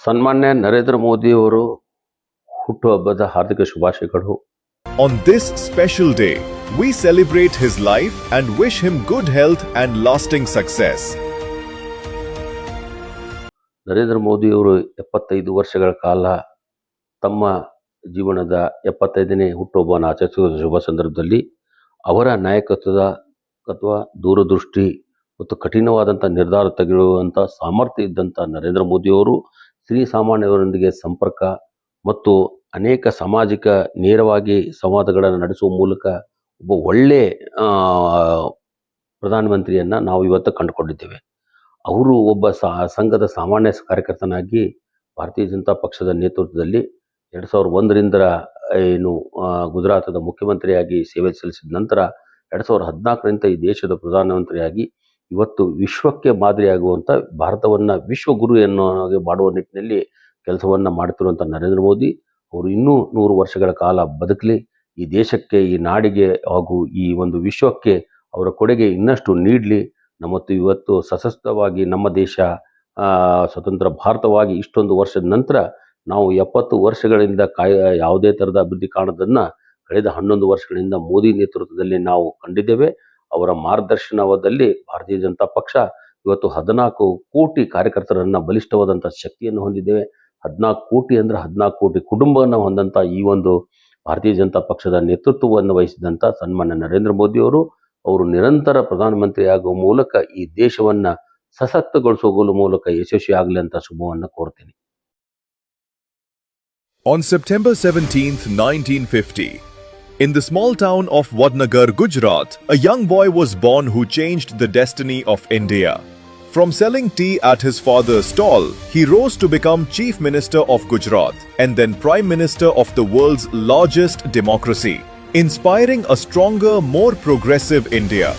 ಸನ್ಮಾನ್ಯ ನರೇಂದ್ರ ಮೋದಿ ಅವರು ಹುಟ್ಟುಹಬ್ಬದ ಹಾರ್ದಿಕ ಶುಭಾಶಯಗಳು On this special day, we celebrate his life and wish him good health and lasting success. Narendra ಮೋದಿಯವರು ಎಪ್ಪತ್ತೈದು ವರ್ಷಗಳ ಕಾಲ ತಮ್ಮ ಜೀವನದ ಎಪ್ಪತ್ತೈದನೇ ಹುಟ್ಟುಹಬ್ಬವನ್ನು ಆಚರಿಸುವ ಶುಭ ಸಂದರ್ಭದಲ್ಲಿ ಅವರ ನಾಯಕತ್ವದ ಅಥವಾ ದೂರದೃಷ್ಟಿ ಮತ್ತು ಕಠಿಣವಾದಂಥ ನಿರ್ಧಾರ ತೆಗೆಯುವಂಥ ಸಾಮರ್ಥ್ಯ ಇದ್ದಂಥ ನರೇಂದ್ರ ಮೋದಿಯವರು ಶ್ರೀಸಾಮಾನ್ಯರೊಂದಿಗೆ ಸಂಪರ್ಕ ಮತ್ತು ಅನೇಕ ಸಾಮಾಜಿಕ ನೇರವಾಗಿ ಸಂವಾದಗಳನ್ನು ನಡೆಸುವ ಮೂಲಕ ಒಬ್ಬ ಒಳ್ಳೆ ಪ್ರಧಾನಮಂತ್ರಿಯನ್ನು ನಾವು ಇವತ್ತು ಕಂಡುಕೊಂಡಿದ್ದೇವೆ. ಅವರು ಒಬ್ಬ ಸಾ, ಸಂಘದ ಸಾಮಾನ್ಯ ಕಾರ್ಯಕರ್ತನಾಗಿ ಭಾರತೀಯ ಜನತಾ ಪಕ್ಷದ ನೇತೃತ್ವದಲ್ಲಿ ಎರಡು ಸಾವಿರದ ಒಂದರಿಂದ, ಏನು ಗುಜರಾತದ ಮುಖ್ಯಮಂತ್ರಿಯಾಗಿ ಸೇವೆ ಸಲ್ಲಿಸಿದ ನಂತರ ಎರಡು ಸಾವಿರದ ಹದಿನಾಲ್ಕರಿಂದ ಈ ದೇಶದ ಪ್ರಧಾನಮಂತ್ರಿಯಾಗಿ ಇವತ್ತು ವಿಶ್ವಕ್ಕೆ ಮಾದರಿಯಾಗುವಂಥ ಭಾರತವನ್ನು ವಿಶ್ವಗುರು ಎನ್ನುವ ಹಾಗೆ ಮಾಡುವ ನಿಟ್ಟಿನಲ್ಲಿ ಕೆಲಸವನ್ನು ಮಾಡ್ತಿರುವಂಥ ನರೇಂದ್ರ ಮೋದಿ, ಅವರು ಇನ್ನೂ ನೂರು ವರ್ಷಗಳ ಕಾಲ ಬದುಕಲಿ, ಈ ದೇಶಕ್ಕೆ, ಈ ನಾಡಿಗೆ ಹಾಗೂ ಈ ಒಂದು ವಿಶ್ವಕ್ಕೆ ಅವರ ಕೊಡುಗೆ ಇನ್ನಷ್ಟು ನೀಡಲಿ. ನಮ್ಮತ್ತು ಇವತ್ತು ಸಶಸ್ತ್ರವಾಗಿ ನಮ್ಮ ದೇಶ ಸ್ವತಂತ್ರ ಭಾರತವಾಗಿ ಇಷ್ಟೊಂದು ವರ್ಷದ ನಂತರ ನಾವು ಎಪ್ಪತ್ತು ವರ್ಷಗಳಿಂದ ಕಾಯ, ಯಾವುದೇ ಥರದ ಅಭಿವೃದ್ಧಿ ಕಾಣೋದನ್ನು ಕಳೆದ ಹನ್ನೊಂದು ವರ್ಷಗಳಿಂದ ಮೋದಿ ನೇತೃತ್ವದಲ್ಲಿ ನಾವು ಕಂಡಿದ್ದೇವೆ. ಅವರ ಮಾರ್ಗದರ್ಶನದಲ್ಲಿ ಭಾರತೀಯ ಜನತಾ ಪಕ್ಷ ಇವತ್ತು ಹದಿನಾಲ್ಕು ಕೋಟಿ ಕಾರ್ಯಕರ್ತರನ್ನ ಬಲಿಷ್ಠವಾದಂಥ ಶಕ್ತಿಯನ್ನು ಹೊಂದಿದ್ದೇವೆ. ಹದಿನಾಲ್ಕು ಕೋಟಿ ಅಂದ್ರೆ ಹದಿನಾಲ್ಕು ಕೋಟಿ ಕುಟುಂಬವನ್ನು ಹೊಂದಂಥ ಈ ಒಂದು ಭಾರತೀಯ ಜನತಾ ಪಕ್ಷದ ನೇತೃತ್ವವನ್ನು ವಹಿಸಿದಂಥ ಸನ್ಮಾನ್ಯ ನರೇಂದ್ರ ಮೋದಿಯವರು ಅವರು ನಿರಂತರ ಪ್ರಧಾನಮಂತ್ರಿ ಆಗುವ ಮೂಲಕ ಈ ದೇಶವನ್ನ ಸಶಕ್ತಗೊಳಿಸುವ ಮೂಲಕ ಯಶಸ್ವಿ ಆಗಲಿ ಅಂತ ಶುಭವನ್ನು ಕೋರ್ತೀನಿ. On September 17th, 1950, in the small town of Vadnagar, Gujarat, a young boy was born who changed the destiny of India. From selling tea at his father's stall, he rose to become Chief Minister of Gujarat and then Prime Minister of the world's largest democracy, inspiring a stronger, more progressive India.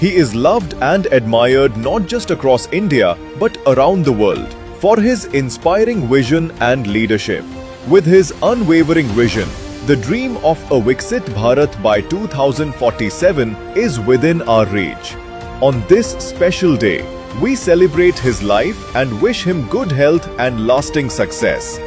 He is loved and admired not just across India but around the world for his inspiring vision and leadership. With his unwavering vision, the dream of a Viksit Bharat by 2047 is within our reach. On this special day, we celebrate his life and wish him good health and lasting success.